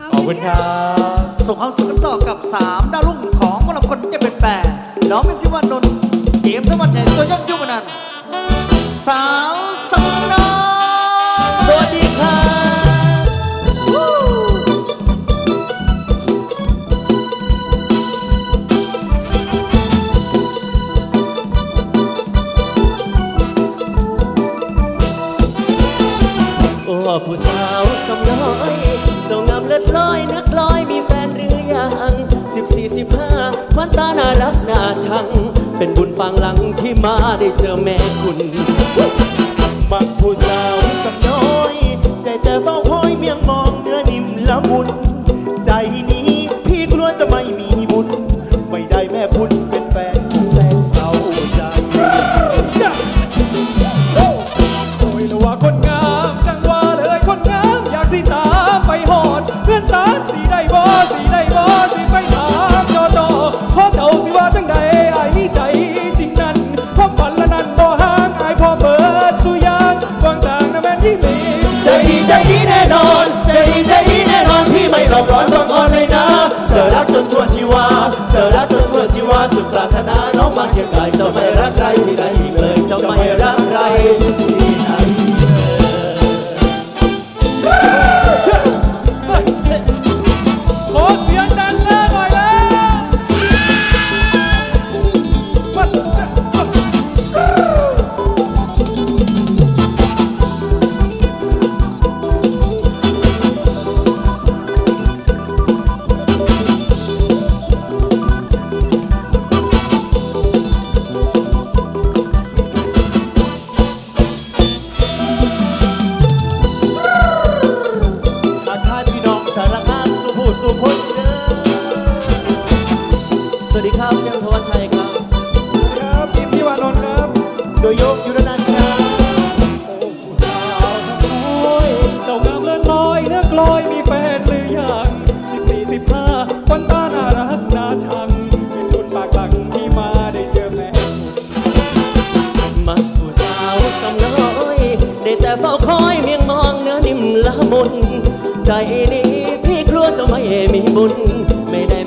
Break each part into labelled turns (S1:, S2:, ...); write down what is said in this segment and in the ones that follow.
S1: ขอบคุณครับ
S2: ส่งความสุขกันต่อกับ 3 ดาวรุ่งของวก
S3: เราคนจะ
S4: เป็นแป
S1: ดน้องเป็นที่
S3: ว่านนท์เกมทั้
S1: งวัน
S3: ใจตัวย่
S1: อม
S4: ยุ่งนัน
S1: สาม สิบห้าพันตาน่ารักน่าชัง เป็นบุญปางหลังที่มาได้เจอแม่
S3: คุณ มนใจนี้พี่กลัวจะไม่มีบุญไม่ได้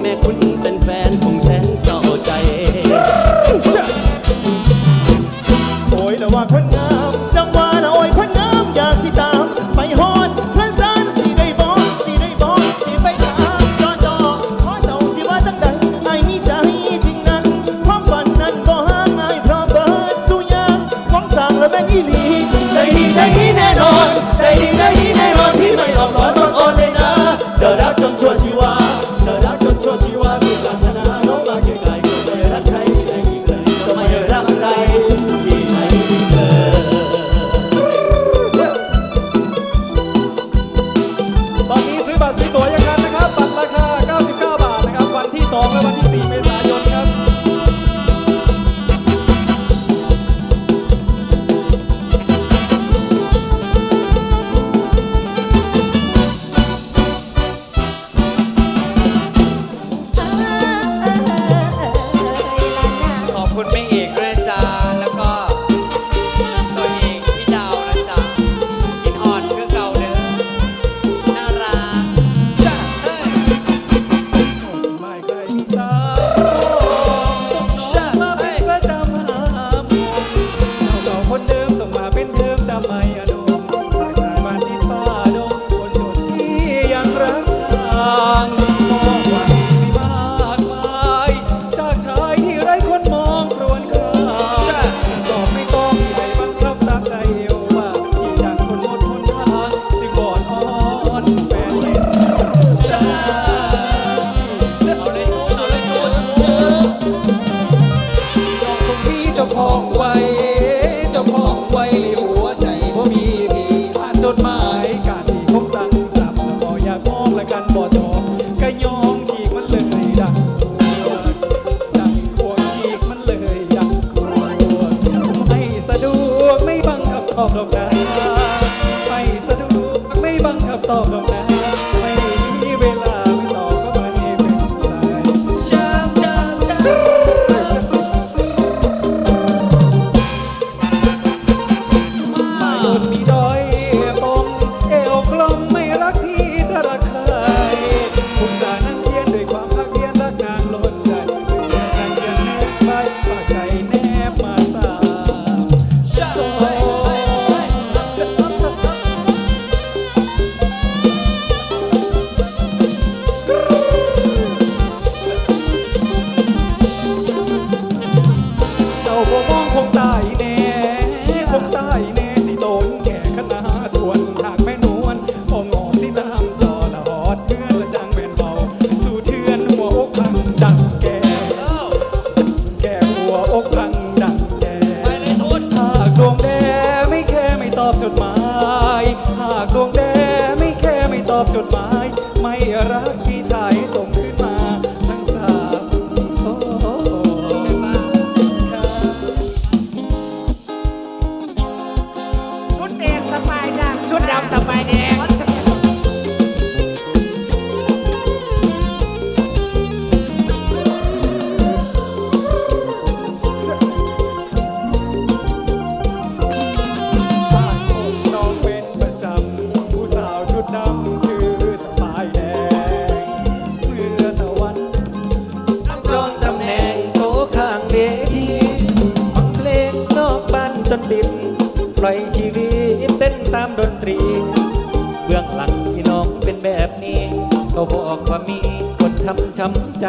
S3: อง
S4: ไว้เจ้า
S2: ของ
S1: ไว้หัวใจบ่มีมีอ่า
S2: น
S5: จมา
S1: การที่ผมสั่งสับแล้วบ่อยากมองและกันบ่สก็ยองฉีกมันเลยดังดังพวกฉีกมันเลยดังกลัวไม่สะดวกไม่บังคับขอบ love me. หมาไม่รักพี่ชายส่งขึ้น
S5: ดิ
S1: นป
S3: ล่อยชีวิตเต้นตามดนตรี เบื้องหลังพี่น้องเป็นแบบนี้ก็บอกว่ามีคนทำช้ำใจ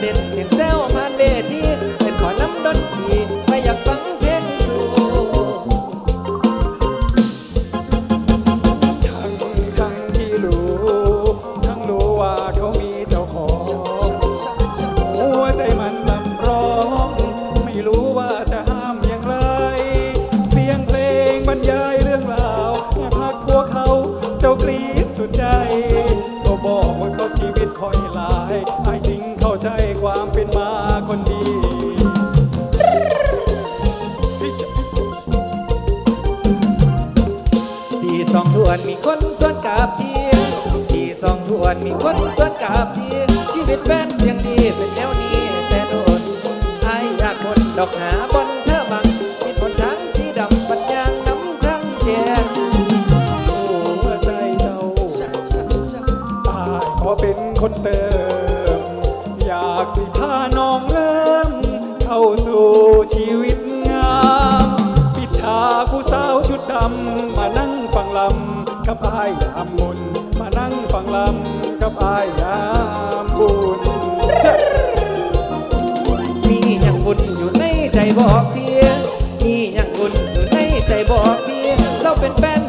S1: เด็ดเสี
S3: ยง คนเติม อยากสิ
S1: พาน้
S3: องเริ่
S1: ม เข้าสู่ชีวิตงามปิดฉากผู้สาวชุดดำ มานั่งฟังลำกับอายยามมุนมานั่งฟังลำกับอายยามบุญ
S3: มีอย่างบุญอยู่ในใจบอกเพียมีอย่างบุญอยู่ในใจบอกเพียเราเป็นแฟน